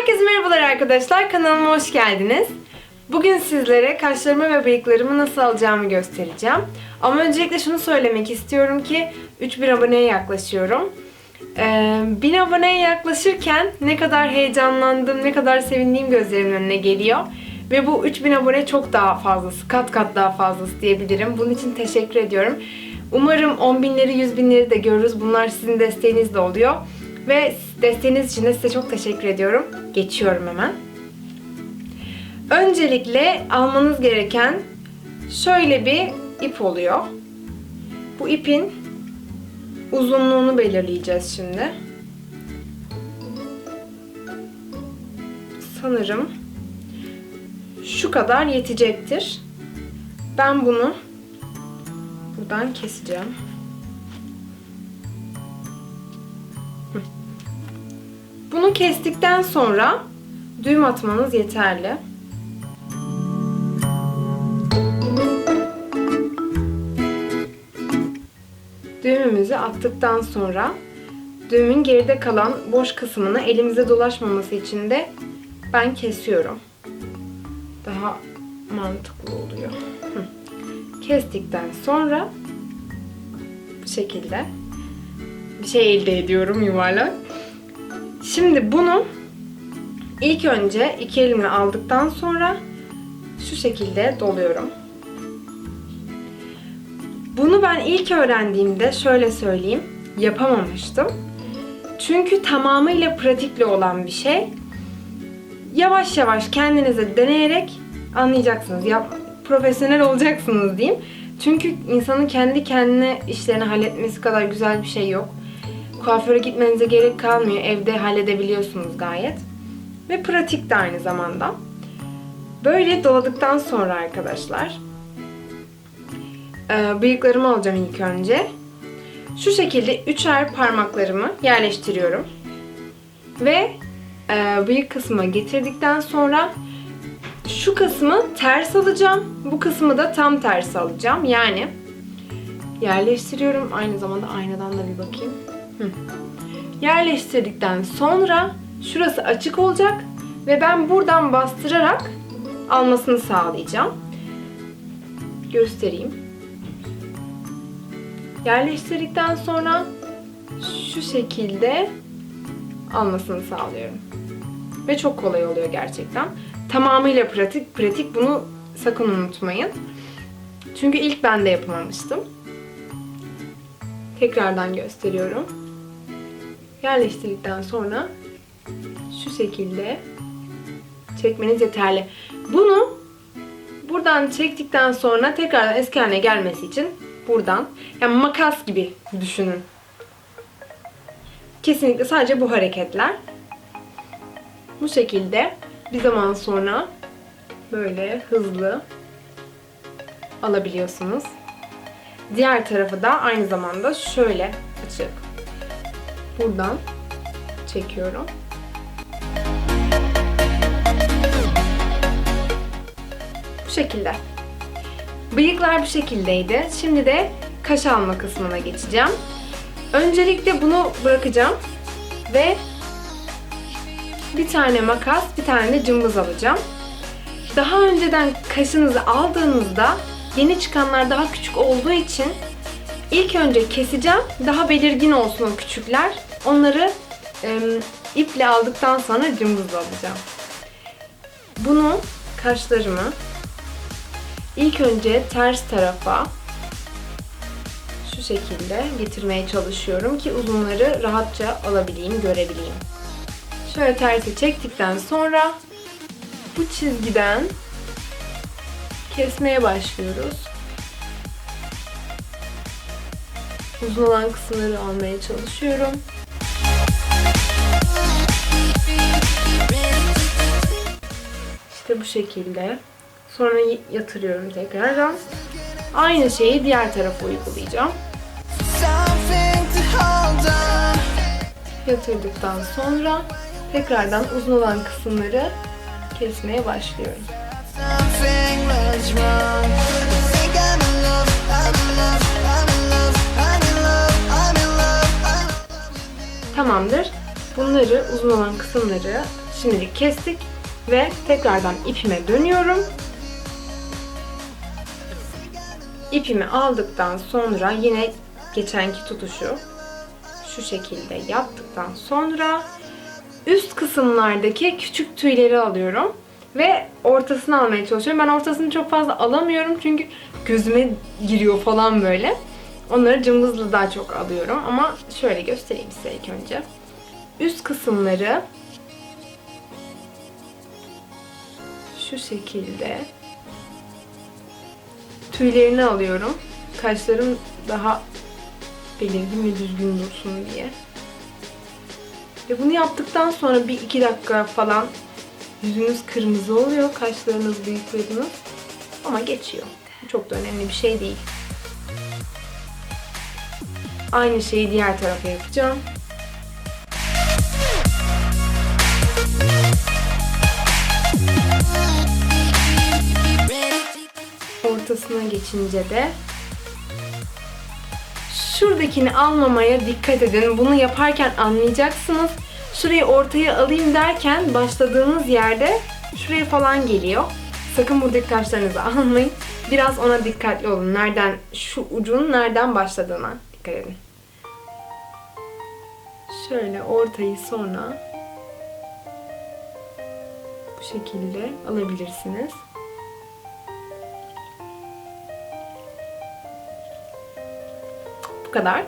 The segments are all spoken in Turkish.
Herkese merhabalar arkadaşlar. Kanalıma hoş geldiniz. Bugün sizlere kaşlarımı ve bıyıklarımı nasıl alacağımı göstereceğim. Ama öncelikle şunu söylemek istiyorum ki 3000 aboneye yaklaşıyorum. Ee, 1000 aboneye yaklaşırken ne kadar heyecanlandım, ne kadar sevindiğim gözlerimin önüne geliyor. Ve bu 3000 abone çok daha fazlası, kat kat daha fazlası diyebilirim. Bunun için teşekkür ediyorum. Umarım 10 binleri, 100 binleri de görürüz. Bunlar sizin desteğiniz de oluyor. Ve desteğiniz için de size çok teşekkür ediyorum. Geçiyorum hemen. Öncelikle almanız gereken şöyle bir ip oluyor. Bu ipin uzunluğunu belirleyeceğiz şimdi. Sanırım şu kadar yetecektir. Ben bunu buradan keseceğim. Bunu kestikten sonra düğüm atmanız yeterli. Düğümümüzü attıktan sonra düğümün geride kalan boş kısmını elimize dolaşmaması için de ben kesiyorum. Daha mantıklı oluyor. Kestikten sonra bu şekilde bir şey elde ediyorum yuvarlak. Şimdi bunu ilk önce iki elimle aldıktan sonra şu şekilde doluyorum. Bunu ben ilk öğrendiğimde şöyle söyleyeyim, yapamamıştım. Çünkü tamamıyla pratikle olan bir şey. Yavaş yavaş kendinize deneyerek anlayacaksınız. Yap, profesyonel olacaksınız diyeyim. Çünkü insanın kendi kendine işlerini halletmesi kadar güzel bir şey yok. Kuaföre gitmenize gerek kalmıyor. Evde halledebiliyorsunuz gayet. Ve pratik de aynı zamanda. Böyle doladıktan sonra arkadaşlar e, bıyıklarımı alacağım ilk önce. Şu şekilde üçer parmaklarımı yerleştiriyorum. Ve e, bıyık kısmına getirdikten sonra şu kısmı ters alacağım. Bu kısmı da tam ters alacağım. Yani yerleştiriyorum. Aynı zamanda aynadan da bir bakayım. Yerleştirdikten sonra şurası açık olacak ve ben buradan bastırarak almasını sağlayacağım. Göstereyim. Yerleştirdikten sonra şu şekilde almasını sağlıyorum. Ve çok kolay oluyor gerçekten. Tamamıyla pratik. Pratik bunu sakın unutmayın. Çünkü ilk ben de yapamamıştım. Tekrardan gösteriyorum. Yerleştirdikten sonra şu şekilde çekmeniz yeterli. Bunu buradan çektikten sonra tekrardan eski haline gelmesi için buradan yani makas gibi düşünün. Kesinlikle sadece bu hareketler. Bu şekilde bir zaman sonra böyle hızlı alabiliyorsunuz. Diğer tarafı da aynı zamanda şöyle açıp buradan çekiyorum. Bu şekilde. Bıyıklar bu şekildeydi. Şimdi de kaş alma kısmına geçeceğim. Öncelikle bunu bırakacağım ve bir tane makas, bir tane de cımbız alacağım. Daha önceden kaşınızı aldığınızda yeni çıkanlar daha küçük olduğu için ilk önce keseceğim. Daha belirgin olsun o küçükler. Onları e, iple aldıktan sonra cımbızla alacağım. Bunu kaşlarımı ilk önce ters tarafa şu şekilde getirmeye çalışıyorum ki uzunları rahatça alabileyim, görebileyim. Şöyle tersi çektikten sonra bu çizgiden kesmeye başlıyoruz. Uzun olan kısımları almaya çalışıyorum. İşte bu şekilde. Sonra yatırıyorum tekrardan. Aynı şeyi diğer tarafa uygulayacağım. Yatırdıktan sonra tekrardan uzun olan kısımları kesmeye başlıyorum. Tamamdır. Bunları uzun olan kısımları Şimdilik kestik ve tekrardan ipime dönüyorum. İpimi aldıktan sonra yine geçenki tutuşu şu şekilde yaptıktan sonra üst kısımlardaki küçük tüyleri alıyorum ve ortasını almaya çalışıyorum. Ben ortasını çok fazla alamıyorum çünkü gözüme giriyor falan böyle. Onları cımbızla daha çok alıyorum ama şöyle göstereyim size ilk önce. Üst kısımları şu şekilde tüylerini alıyorum. Kaşlarım daha belirgin ve düzgün dursun diye. Ve bunu yaptıktan sonra bir iki dakika falan yüzünüz kırmızı oluyor, kaşlarınız bıyıklarınız. Ama geçiyor. Çok da önemli bir şey değil. Aynı şeyi diğer tarafa yapacağım. Ortasına geçince de şuradakini almamaya dikkat edin. Bunu yaparken anlayacaksınız. Şurayı ortaya alayım derken başladığınız yerde şuraya falan geliyor. Sakın buradaki taşlarınızı almayın. Biraz ona dikkatli olun. Nereden, şu ucun nereden başladığına dikkat. Şöyle ortayı sonra bu şekilde alabilirsiniz. Bu kadar.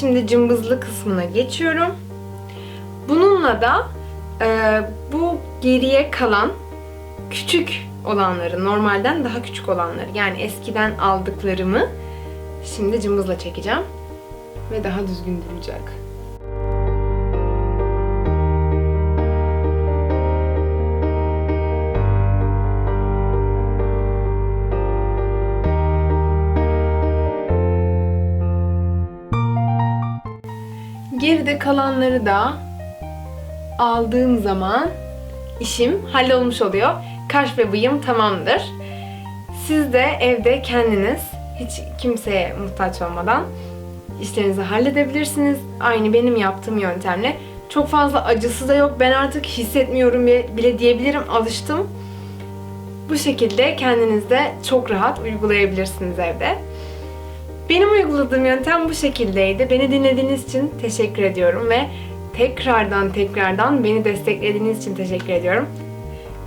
Şimdi cımbızlı kısmına geçiyorum. Bununla da e, bu geriye kalan küçük olanları, normalden daha küçük olanları yani eskiden aldıklarımı şimdi cımbızla çekeceğim ve daha düzgün duracak. Geride kalanları da aldığım zaman işim hallolmuş oluyor. Kaş ve bıyım tamamdır. Siz de evde kendiniz hiç kimseye muhtaç olmadan işlerinizi halledebilirsiniz. Aynı benim yaptığım yöntemle. Çok fazla acısı da yok. Ben artık hissetmiyorum bile diyebilirim. Alıştım. Bu şekilde kendiniz de çok rahat uygulayabilirsiniz evde. Benim uyguladığım yöntem bu şekildeydi. Beni dinlediğiniz için teşekkür ediyorum ve tekrardan tekrardan beni desteklediğiniz için teşekkür ediyorum.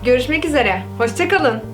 Görüşmek üzere. Hoşçakalın.